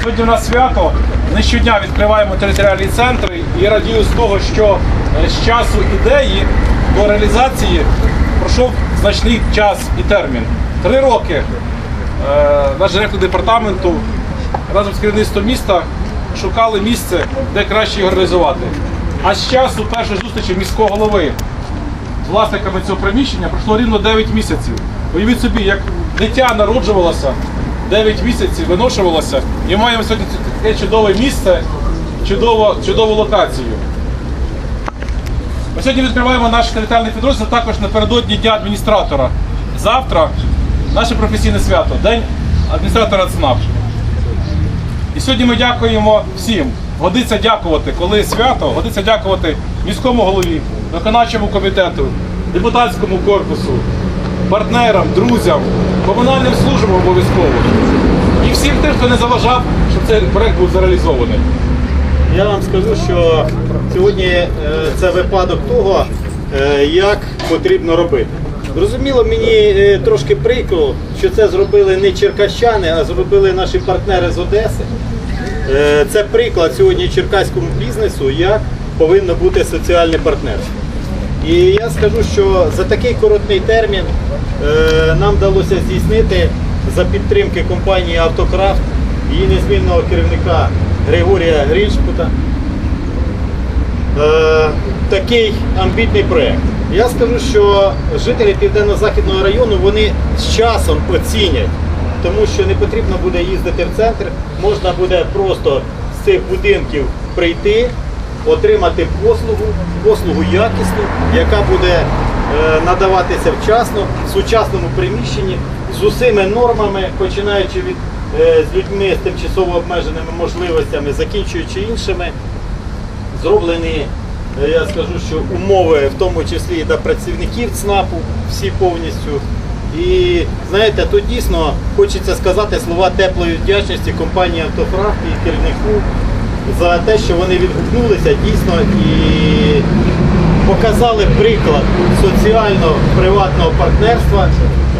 Сьогодні у нас свято. Ми щодня відкриваємо територіальні центри і радію з того, що е, з часу ідеї до реалізації пройшов значний час і термін. Три роки е, наш директор департаменту разом з керівництвом міста шукали місце, де краще його реалізувати. А з часу першої зустрічі міського голови з власниками цього приміщення пройшло рівно 9 місяців. Уявіть собі, як дитя народжувалося, 9 місяців виношувалося, і маємо сьогодні таке чудове місце, чудову, чудову локацію. Ми сьогодні відкриваємо наш територіальний підрозділ також напередодні Дня адміністратора. Завтра наше професійне свято, День адміністратора ЦНАП. І сьогодні ми дякуємо всім. Годиться дякувати, коли свято, годиться дякувати міському голові, виконавчому комітету, депутатському корпусу, партнерам, друзям, комунальним службам обов'язково. І всім тим, хто не заважав, щоб цей проект був зреалізований. Я вам скажу, що сьогодні е, це випадок того, е, як потрібно робити. Зрозуміло, мені е, трошки прикро, що це зробили не черкащани, а зробили наші партнери з Одеси. Е, Це приклад сьогодні черкаському бізнесу, як повинно бути соціальне партнерство. І я скажу, що за такий короткий термін е, нам вдалося здійснити за підтримки компанії Автокрафт, її незмінного керівника Григорія Гріншпута, е, такий амбітний проєкт. Я скажу, що жителі Південно-Західного району вони з часом оцінять, тому що не потрібно буде їздити в центр, можна буде просто з цих будинків прийти, отримати послугу, послугу якісну, яка буде е, надаватися вчасно, в сучасному приміщенні, з усіми нормами, починаючи від е, з людьми з тимчасово обмеженими можливостями, закінчуючи іншими. Зроблені, я скажу, що умови, в тому числі і для працівників ЦНАПу, всі повністю. І знаєте, тут дійсно хочеться сказати слова теплої вдячності компанії Автофрахт і керівнику за те, що вони відгукнулися дійсно і показали приклад соціально-приватного партнерства.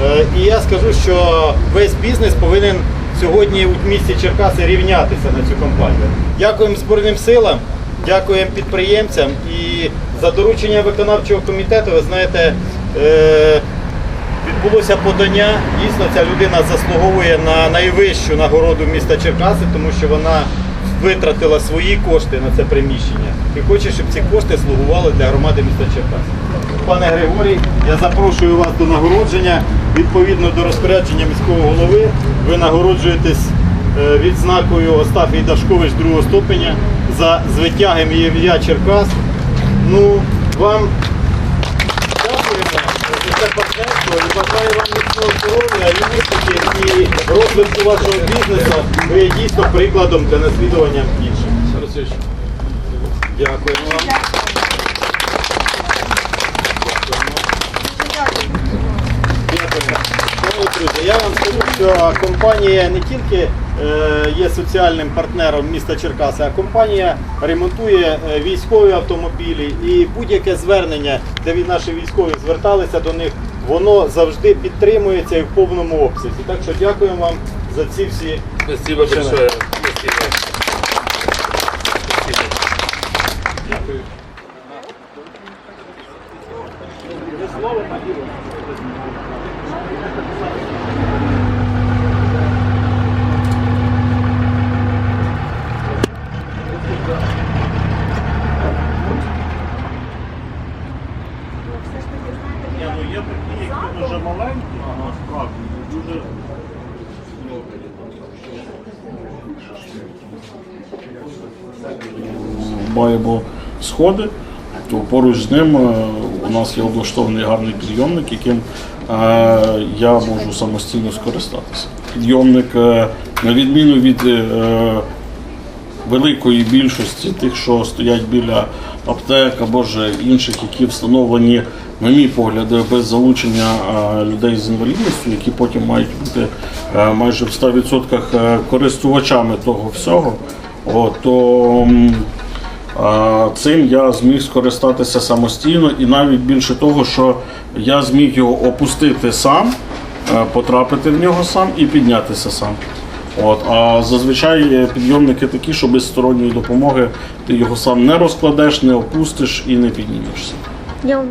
Е, І я скажу, що весь бізнес повинен сьогодні у місті Черкаси рівнятися на цю компанію. Дякуємо Збройним силам, дякуємо підприємцям і за доручення виконавчого комітету, ви знаєте, е, відбулося подання. Дійсно, ця людина заслуговує на найвищу нагороду міста Черкаси, тому що вона витратила свої кошти на це приміщення і хоче, щоб ці кошти слугували для громади міста Черкаси. Пане Григорій, я запрошую вас до нагородження. Відповідно до розпорядження міського голови, ви нагороджуєтесь е, відзнакою Остафій Дашкович другого ступеня за звитягом ім'я Черкас. Ну, вам Дякуємо за це партнерство і бажаю вам міцного здоров'я, і успіхів і розвитку вашого бізнесу. Ви є дійсно прикладом для наслідування. Олексійович, Дякуємо вам. Дякую. Ну, друзі, я вам скажу, що компанія не тільки е, є соціальним партнером міста Черкаси, а компанія ремонтує е, військові автомобілі і будь-яке звернення, де від наші військові зверталися до них, воно завжди підтримується і в повному обсязі. Так що дякуємо вам за ці всі. Спасибо большое. Ні, ну є такі, які дуже маленькі, насправді, дуже маємо сходи, то поруч з ним е, у нас є облаштований гарний підйомник, яким е, я можу самостійно скористатися. Підйомник, е, на відміну від великої більшості тих, що стоять біля аптек або ж інших, які встановлені, на мій погляд, без залучення е, людей з інвалідністю, які потім мають бути е, майже в 100% користувачами того всього. То цим я зміг скористатися самостійно, і навіть більше того, що я зміг його опустити сам, е, потрапити в нього сам і піднятися сам. От, а зазвичай е, підйомники такі, що без сторонньої допомоги ти його сам не розкладеш, не опустиш і не піднімешся. Thank вам